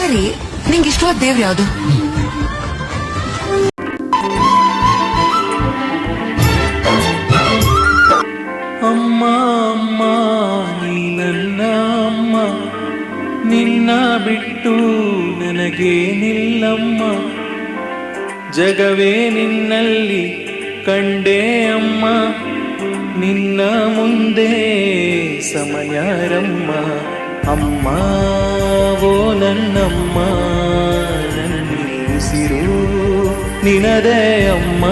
ಸರಿ, ನಿಂಗೆ ಇಷ್ಟವಾದ ದೇವ್ರು ಯಾವುದು? ಅಮ್ಮ ಅಮ್ಮ, ನೀ ನನ್ನ ಅಮ್ಮ. ನಿನ್ನ ಬಿಟ್ಟು ನನಗೇನಿಲ್ಲಮ್ಮ. ಜಗವೇ ನಿನ್ನಲ್ಲಿ ಕಂಡೇ ಅಮ್ಮ. ನಿನ್ನ ಮುಂದೆ ಸಮಯಾರಮ್ಮ ಅಮ್ಮ ಓ ನನ್ನಮ್ಮ ನನ್ನಿಸಿರು ನಿನದೇ ಅಮ್ಮ.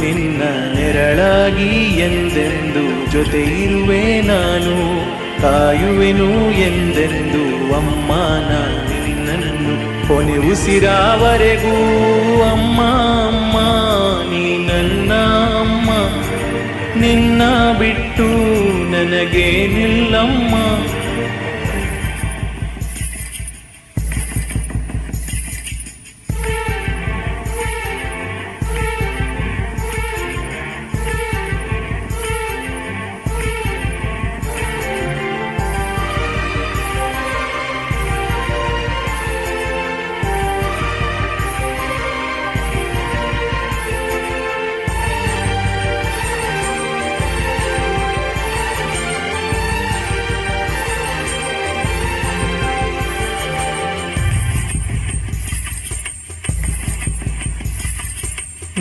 ನಿನ್ನ ನೆರಳಾಗಿ ಎಂದೆಂದು ಜೊತೆ ಇರುವೆ ನಾನು, ಕಾಯುವೆನು ಎಂದೆಂದು ಅಮ್ಮ. ನಾನು ನಿನ್ನನ್ನು ಕೊನೆ ಉಸಿರಾವರೆಗೂ ಅಮ್ಮ ಅಮ್ಮ, ನೀ ನನ್ನ ಅಮ್ಮ. ನಿನ್ನ ಬಿಟ್ಟು ನನಗೇನಿಲ್ಲಮ್ಮ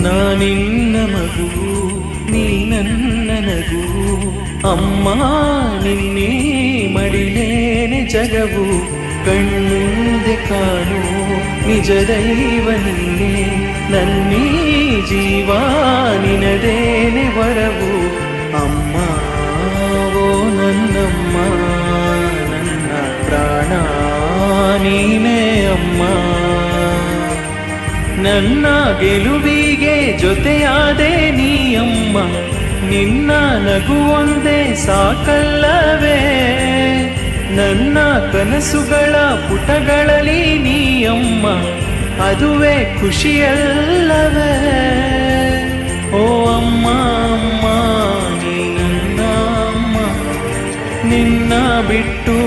ನಾನಿನ್ನ ಮಗು ನೀ ನನ್ನ ನಗು ಅಮ್ಮ ನಿನ್ನೆ ಮಡಿಲೇನೆ ಜಗವು ಕಣ್ಮುಂದೆ ಕಾಣು ನಿಜ ದೈವ ನೀನೆ ನನ್ನೀ ಜೀವ ನಿನದೇನೆ ವರವು ಅಮ್ಮ ನನ್ನ ಗೆಲುವಿಗೆ ಜೊತೆಯಾದೆ ನೀ ಅಮ್ಮ ನಿನ್ನ ನಗುವೊಂದೇ ಸಾಕಲ್ಲವೇ? ನನ್ನ ಕನಸುಗಳ ಪುಟಗಳಲ್ಲಿ ನೀ ಅಮ್ಮ ಅದುವೇ ಖುಷಿಯಲ್ಲವೇ? ಓ ಅಮ್ಮ ಅಮ್ಮ, ನೀ ನನ್ನ ಅಮ್ಮ, ನಿನ್ನ ಬಿಟ್ಟು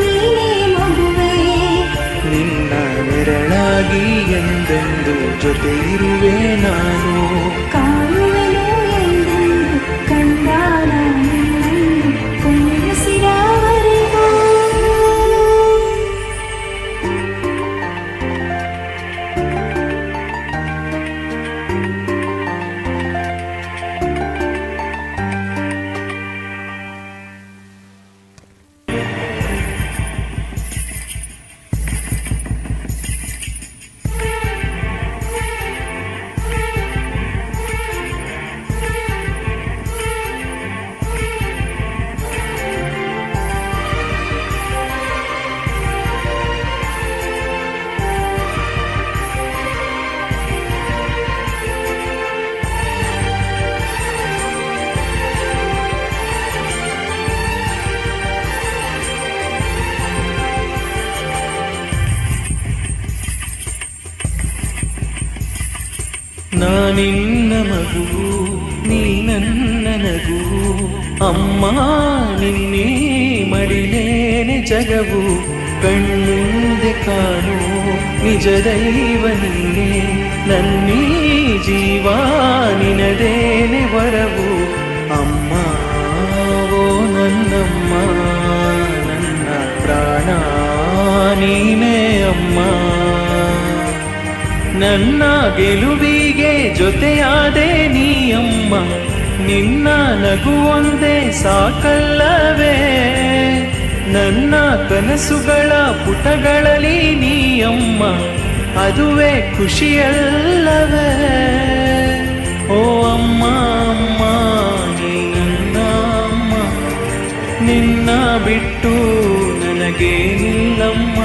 ನೀನೇ ಮಗುವೇ ನಿನ್ನ ನೆರಳಾಗಿ ಎಂದೆಂದು ಜೊತೆ ಇರುವೆ ನಾನು ನಿನ್ನ ಮಗು ನೀ ನನ್ನ ನಗು ಅಮ್ಮ ನಿನ್ನೆ ಮಡಿಲೇನೆ ಜಗವು ಕಣ್ಣುಂದೆ ಕಾಣು ನಿಜ ದೈವ ನೀನೆ ನನ್ನೀ ಜೀವ ನಿನದೇನೆ ವರವು ನನ್ನ ಗೆಲುವಿಗೆ ಜೊತೆಯಾದೆ ನೀ ಅಮ್ಮ ನಿನ್ನ ನಗುವೊಂದೇ ಸಾಕಲ್ಲವೇ? ನನ್ನ ಕನಸುಗಳ ಪುಟಗಳಲ್ಲಿ ನೀ ಅಮ್ಮ ಅದುವೇ ಖುಷಿಯಲ್ಲವೇ? ಓ ಅಮ್ಮ ಅಮ್ಮ ನೀ ನನ್ನ ಅಮ್ಮ, ನಿನ್ನ ಬಿಟ್ಟು ನನಗೇನಿಲ್ಲಮ್ಮ.